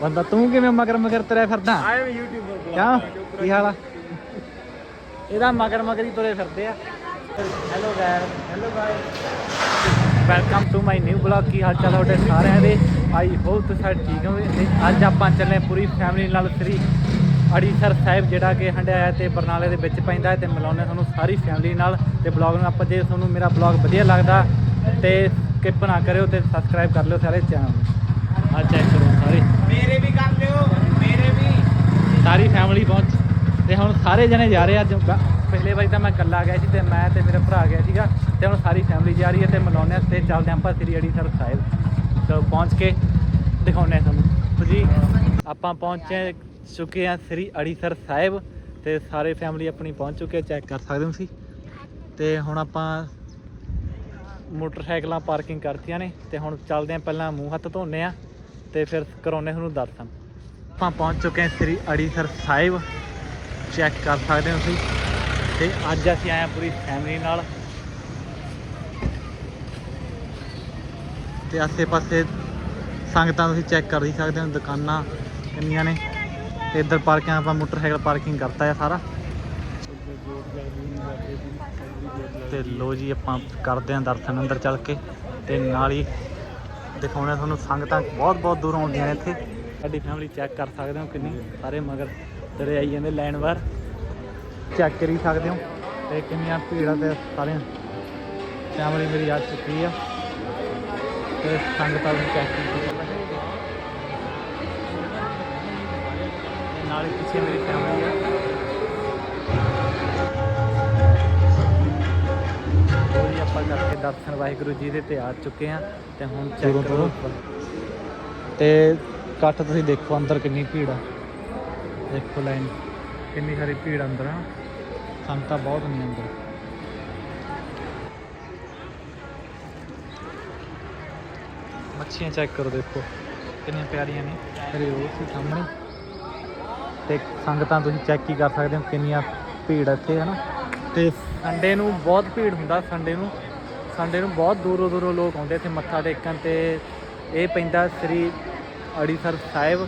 ਬੰਦਾ ਤੂੰ ਕਿਵੇਂ ਮਗਰ ਮਗਰ ਤੁਰਿਆ ਫਿਰਦਾ? ਆਈ ਐਮ ਯੂਟਿਊਬਰ ਕਿਉਂ ਕੀ ਹਾਲ ਆ? ਇਹਦਾ ਮਗਰ ਮਗਰ ਹੀ ਤੁਰੇ ਫਿਰਦੇ ਆ। Hello guys hello guys welcome to my new vlog ਕੀ ਹਾਲ ਚਾਲ ਤੁਹਾਡੇ ਸਾਰਿਆਂ ਦੇ? ਆਈ ਹੋਪ ਤੁਸੀਂ ਸਾਰੇ ਠੀਕ ਹੋਵੇ ਅੱਜ ਆਪਾਂ ਚੱਲੇ ਪੂਰੀ ਫੈਮਿਲੀ ਨਾਲ ਸ੍ਰੀ ਅੜੀਸਰ ਸਾਹਿਬ ਜਿਹੜਾ ਕਿ ਹੰਡਿਆਇਆ ਤੇ ਬਰਨਾਲੇ ਦੇ ਵਿੱਚ ਪੈਂਦਾ ਤੇ ਮਿਲਾਉਂਦੇ ਤੁਹਾਨੂੰ ਸਾਰੀ ਫੈਮਿਲੀ ਨਾਲ। ਤੇ ਬਲੌਗ ਨੂੰ ਆਪਾਂ ਜੇ ਤੁਹਾਨੂੰ ਮੇਰਾ ਬਲੌਗ ਵਧੀਆ ਲੱਗਦਾ ਤੇ ਸਕਿਪ ਨਾ ਕਰਿਓ ਤੇ ਸਬਸਕ੍ਰਾਈਬ ਕਰ ਲਿਓ ਸਾਰੇ ਚੈਨਲ ਨੂੰ। ਆ ਚੈੱਕ ਕਰੋ ਸਾਰੇ ਲਿਓ ਮੇਰੇ ਵੀ। ਸਾਰੀ ਫੈਮਿਲੀ ਪਹੁੰਚ। ਤੇ ਹੁਣ ਸਾਰੇ ਜਣੇ ਜਾ ਰਹੇ ਆ। ਅੱਜ ਗ- ਪਿਛਲੇ ਵਾਰੀ ਤਾਂ ਮੈਂ ਇਕੱਲਾ ਗਿਆ ਸੀ ਤੇ ਮੈਂ ਤੇ ਮੇਰਾ ਭਰਾ ਗਿਆ ਸੀਗਾ। ਤੇ ਹੁਣ ਸਾਰੀ ਫੈਮਿਲੀ ਜਾ ਰਹੀ ਹੈ ਤੇ ਮਿਲਾਉਂਦੇ ਹਾਂ। ਤੇ ਚੱਲਦੇ ਹਾਂ ਆਪਾਂ ਸ੍ਰੀ ਅੜੀਸਰ ਸਾਹਿਬ। ਚਲੋ ਪਹੁੰਚ ਕੇ ਦਿਖਾਉਂਦੇ ਹਾਂ ਤੁਹਾਨੂੰ। ਜੀ, ਆਪਾਂ ਪਹੁੰਚੇ ਚੁੱਕੇ ਹਾਂ ਸ੍ਰੀ ਅੜੀਸਰ ਸਾਹਿਬ। ਤੇ ਸਾਰੇ ਫੈਮਿਲੀ ਆਪਣੀ ਪਹੁੰਚ ਚੁੱਕੇ ਚੈੱਕ ਕਰ ਸਕਦੇ ਹੋ ਤੁਸੀਂ? ਤੇ ਹੁਣ ਆਪਾਂ ਮੋਟਰਸਾਈਕਲਾਂ ਪਾਰਕਿੰਗ ਕਰਤੀਆਂ ਨੇ। ਤੇ ਹੁਣ ਚੱਲਦੇ ਹਾਂ, ਪਹਿਲਾਂ ਮੂੰਹ ਹੱਥ ਧੋਨੇ ਆ ਤੇ ਫਿਰ ਕਰਾਉਨੇ ਤੁਹਾਨੂੰ ਦਰਸ਼ਨ। ਆਪਾਂ ਪਹੁੰਚ ਚੁੱਕੇ ਹਾਂ ਸ੍ਰੀ ਅੜੀਸਰ ਸਾਹਿਬ। ਚੈੱਕ ਕਰ ਸਕਦੇ ਹੋ ਤੁਸੀਂ। ਤੇ ਅੱਜ ਅਸੀਂ ਆਏ ਹਾਂ ਪੂਰੀ ਫੈਮਿਲੀ ਨਾਲ। ਤੇ ਆਸੇ-ਪਾਸੇ ਸੰਗਤਾਂ ਤੁਸੀਂ ਚੈੱਕ ਕਰ ਹੀ ਸਕਦੇ ਹੋ, ਦੁਕਾਨਾਂ ਕਿੰਨੀਆਂ ਨੇ। ਤੇ ਇੱਧਰ ਪਾਰਕਿੰਗ ਆਪਾਂ ਮੋਟਰਸਾਈਕਲ ਪਾਰਕਿੰਗ ਕਰਤਾ ਹੈ ਸਾਰਾ। ਤੇ ਲੋ ਜੀ, ਆਪਾਂ ਕਰਦੇ ਹਾਂ ਦਰਸ਼ਨ ਅੰਦਰ ਚੱਲ ਕੇ। ਤੇ ਨਾਲ ਹੀ ਦਿਖਾਉਣਾ ਤੁਹਾਨੂੰ ਸੰਗਤਾਂ ਬਹੁਤ ਬਹੁਤ ਦੂਰ ਆਉਂਦੀਆਂ ਨੇ ਇੱਥੇ। ਸਾਡੀ ਫੈਮਿਲੀ ਚੈੱਕ ਕਰ ਸਕਦੇ ਹੋ ਕਿੰਨੀ? ਸਾਰੇ ਮਗਰ ਤੇਰੇ ਆਈ ਜਾਂਦੇ ਲਾਈਨ ਵਾਰ ਚੈੱਕ ਕਰੀ ਸਕਦੇ ਹੋ। ਤੇ ਕਿੰਨੀਆਂ ਭੀੜਾਂ ਤੇ ਸਾਰੇ ਫੈਮਿਲੀ ਮੇਰੀ ਆ ਚੁੱਕੀ ਆ। ਤੇ ਸੰਗਤਾਂ ਨੂੰ ਚੈੱਕ ਕੀਤੀ ਨਾਲ ਹੀ ਪਿੱਛੇ ਮੇਰੀ ਫੈਮਿਲੀ ਆ। ਆਪਾਂ ਕਰਕੇ ਦਰਸ਼ਨ ਵਾਹਿਗੁਰੂ ਜੀ ਦੇ ਤੇ ਆ ਚੁੱਕੇ ਆ। ਤੇ ਹੁਣ ਚੈੱਕ ਕਰੋ। ਤੇ ਇਕੱਠ ਤੁਸੀਂ ਦੇਖੋ ਅੰਦਰ ਕਿੰਨੀ ਭੀੜ ਆ। ਦੇਖੋ ਲਾਈਨ ਕਿੰਨੀ ਸਾਰੀ ਭੀੜ ਅੰਦਰ ਆ। ਸੰਗਤਾਂ ਬਹੁਤ ਨੇ ਅੰਦਰ। ਮੱਛੀਆਂ ਚੈੱਕ ਕਰੋ ਦੇਖੋ। ਕਿੰਨੀਆਂ ਪਿਆਰੀਆਂ ਨੇ। ਮੇਰੇ ਉਹ ਸੀ ਸਾਹਮਣੇ। ਤੇ ਸੰਗਤਾਂ ਤੁਸੀਂ ਚੈੱਕ ਹੀ ਕਰ ਸਕਦੇ ਹੋ ਕਿੰਨੀਆਂ ਭੀੜ ਇੱਥੇ ਹੈ ਨਾ ਤੇ ਸੰਡੇ ਨੂੰ ਬਹੁਤ ਭੀੜ ਹੁੰਦਾ ਸੰਡੇ ਨੂੰ। ਸੰਡੇ ਨੂੰ ਬਹੁਤ ਦੂਰੋਂ ਦੂਰੋਂ ਲੋਕ ਆਉਂਦੇ ਇੱਥੇ ਮੱਥਾ ਟੇਕਣ ਤੇ। ਇਹ ਪੈਂਦਾ ਸ੍ਰੀ ਅੜੀਸਰ ਸਾਹਿਬ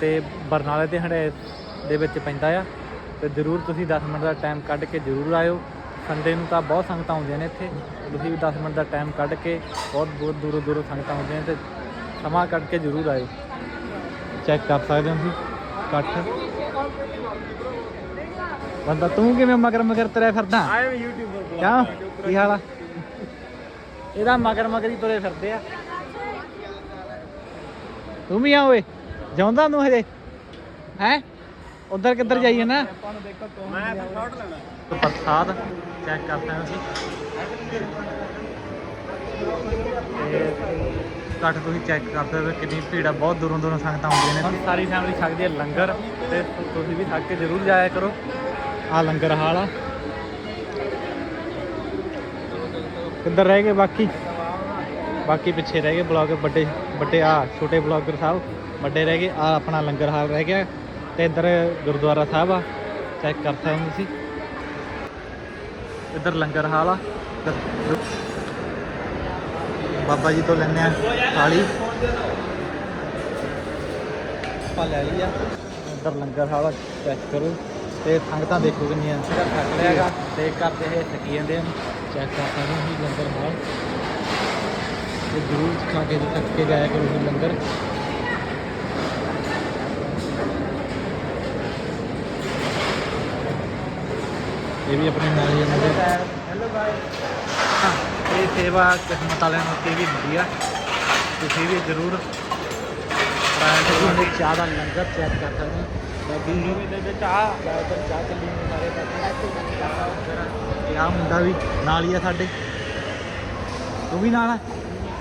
ਤੇ ਬਰਨਾਲੇ ਦੇ ਹੰਡੇ ਦੇ ਵਿੱਚ ਪੈਂਦਾ ਆ। ਤੇ ਜ਼ਰੂਰ ਤੁਸੀਂ 10 ਮਿੰਟ ਦਾ ਟਾਈਮ ਕੱਢ ਕੇ ਜ਼ਰੂਰ ਆਇਓ। ਸੰਡੇ ਨੂੰ ਤਾਂ ਬਹੁਤ ਸੰਗਤਾਂ ਆਉਂਦੀਆਂ ਨੇ ਇੱਥੇ। ਤੁਸੀਂ ਵੀ 10 ਮਿੰਟ ਦਾ ਟਾਈਮ ਕੱਢ ਕੇ ਬਹੁਤ ਬਹੁਤ ਦੂਰੋਂ ਦੂਰੋਂ ਸੰਗਤਾਂ ਆਉਂਦੀਆਂ ਨੇ ਤੇ ਸਮਾਂ ਕੱਢ ਕੇ ਜ਼ਰੂਰ ਆਇਓ। ਚੈੱਕ ਕਰ ਸਕਦੇ ਹੋ ਤੁਸੀਂ? ਇਕੱਠ। ਬੰਦਾ ਤੂੰ ਕਿਵੇਂ ਮਗਰ ਮਗਰ ਤੁਰਿਆ ਫਿਰਦਾ? ਆਈ ਐਮ ਯੂਟਿਊਬਰ ਕੀ ਹਾਲ ਆ? ਇਹਦਾ ਮਗਰ ਮਗਰ ਹੀ ਤੁਰੇ ਫਿਰਦੇ ਆ। ਤੂੰ ਵੀ ਆ ਓਏ ਜਾਉਂਦਾ ਨੂੰ ਹਜੇ? ਹੈ? ਉਧਰ ਕਿੱਧਰ ਜਾਈਏ ਨਾ ਮੈਂ ਤਾਂ ਸ਼ਾਟ ਲੈਣਾ ਪ੍ਰਸਾਦ ਚੈੱਕ ਕਰਦੇ ਹਾਂ ਅਸੀਂ। ਤੇ ਕੱਟ ਤੁਸੀਂ ਚੈੱਕ ਕਰਦੇ ਹੋ ਕਿੰਨੀ ਭੀੜ ਆ ਬਹੁਤ ਦੂਰੋਂ ਦੂਰੋਂ ਸੰਗਤਾਂ ਆਉਂਦੀਆਂ ਨੇ। ਸਾਰੀ ਫੈਮਿਲੀ ਛਕਦੀ ਹੈ ਲੰਗਰ ਤੇ ਤੁਸੀਂ ਵੀ ਛਕ ਕੇ ਜ਼ਰੂਰ ਜਾਇਆ ਕਰੋ। ਆ ਲੰਗਰ ਹਾਲ ਆ। ਕਿੱਧਰ ਰਹਿ ਗਏ ਬਾਕੀ? ਬਾਕੀ ਪਿੱਛੇ ਰਹਿ ਗਏ ਬਲੌਗਰ ਵੱਡੇ। ਵੱਡੇ ਆ ਛੋਟੇ ਬਲੌਗਰ ਸਾਹਿਬ ਵੱਡੇ ਰਹਿ ਗਏ ਆ ਆਪਣਾ ਲੰਗਰ ਹਾਲ ਰਹਿ ਗਿਆ ਤੇ ਇੱਧਰ ਗੁਰਦੁਆਰਾ ਸਾਹਿਬ ਆ ਚੈੱਕ ਕਰ ਸਕਦੇ ਤੁਸੀਂ। ਇੱਧਰ ਲੰਗਰ ਹਾਲ ਆ ਇੱਧਰ ਬਾਬਾ ਜੀ ਤੋਂ ਲੈਣੇ ਆ ਥਾਲੀ। ਆਪਾਂ ਲੈ ਲਈ ਆ। ਇੱਧਰ ਲੰਗਰ ਹਾਲ ਆ ਚੈੱਕ ਕਰੋ। ਤੇ ਸੰਗਤਾਂ ਦੇਖੋ ਕਿੰਨੀਆਂ। ਜਿਹੜਾ ਥੱਕ ਲਿਆਗਾ ਤੇ ਕਰਦੇ ਇਹ ਥੱਕੀ ਜਾਂਦੇ ਹਨ ਚੈੱਕ ਕਰ ਸਕਦੇ ਹੋ ਲੰਗਰ ਹਾਲ। ਤੇ ਜ਼ਰੂਰ ਖਾ ਕੇ ਤੇ ਥੱਕ ਕੇ ਜਾਇਆ ਕਰੋ ਜੀ ਲੰਗਰ। ਇਹ ਵੀ ਆਪਣੇ ਨਾਲ ਹੀ ਜਾਂਦੇ ਹੈਲੋ ਬਾਈ ਇਹ ਸੇਵਾ ਕਿਸਮਤ ਵਾਲਿਆਂ ਨੂੰ ਤੇ ਵੀ ਹੁੰਦੀ ਆ ਤੁਸੀਂ ਵੀ ਜ਼ਰੂਰ ਦੇ ਚਾਹ ਦਾ ਲੰਗਰ ਚੈੱਕ ਕਰ ਸਕਦੇ ਹੋ ਬਾਬੀ ਨੂੰ ਵੀ ਦੇ ਦੇ ਚਾਹ। ਬਾਬਾ ਚਾਹ ਚੱਲੀ ਨੇ ਸਾਰੇ ਪਾਸੇ ਆ ਮੁੰਡਾ ਵੀ ਨਾਲ ਹੀ ਆ ਸਾਡੇ। ਤੂੰ ਵੀ ਨਾਲ ਆ?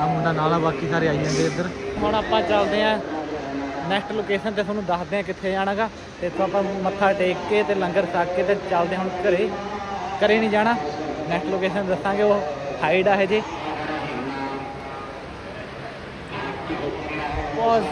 ਆ ਮੁੰਡਾ ਨਾਲ ਆ ਬਾਕੀ ਸਾਰੇ ਆਈ ਜਾਂਦੇ ਇੱਧਰ। ਹੁਣ ਆਪਾਂ ਚੱਲਦੇ ਆ ਨੈਕਸਟ ਲੋਕੇਸ਼ਨ ਤੇ ਤੁਹਾਨੂੰ ਦੱਸਦੇ ਆ ਕਿੱਥੇ ਜਾਣਾਗਾ। ਤੇ ਇੱਥੋਂ ਆਪਾਂ ਮੱਥਾ ਟੇਕ ਕੇ ਤੇ ਲੰਗਰ ਛਕ ਕੇ ਤੇ ਚੱਲਦੇ ਹੁਣ ਘਰੇ। ਘਰੇ ਨਹੀਂ ਜਾਣਾ। ਨੈਕਸਟ ਲੋਕੇਸ਼ਨ ਦੱਸਾਂਗੇ ਉਹ ਹਾਈਡ ਆ ਹਜੇ ਬਹੁਤ